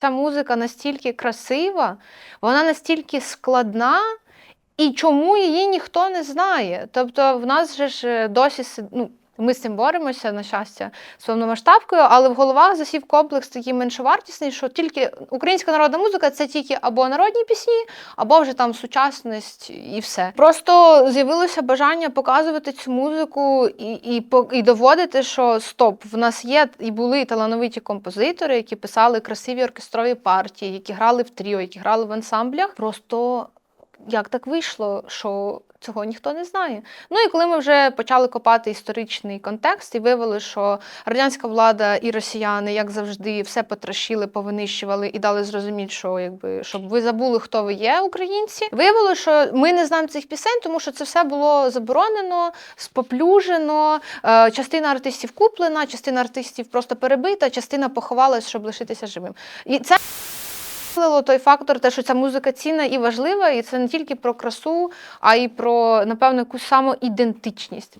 Ця музика настільки красива, вона настільки складна, і чому її ніхто не знає. Тобто, в нас же ж е, досі ну, ми з цим боремося, на щастя, з повномасштабкою, але в головах засів комплекс такий меншовартісний, що тільки українська народна музика це тільки або народні пісні, або вже там сучасність і все. Просто з'явилося бажання показувати цю музику і, і, і доводити, що стоп, в нас є і були талановиті композитори, які писали красиві оркестрові партії, які грали в тріо, які грали в ансамблях. Просто як так вийшло, що цього ніхто не знає. Ну і коли ми вже почали копати історичний контекст і виявили, що радянська влада і росіяни, як завжди, все потрощили, повинищували і дали зрозуміти, що якби щоб ви забули, хто ви є, українці. Виявилося, що ми не знаємо цих пісень, тому що це все було заборонено, споплюжено. Е, частина артистів куплена, частина артистів просто перебита, частина поховалась, щоб лишитися живим. І це Підкреслило той фактор, те, що ця музика цінна і важлива, і це не тільки про красу, а й про, напевно, якусь самоідентичність.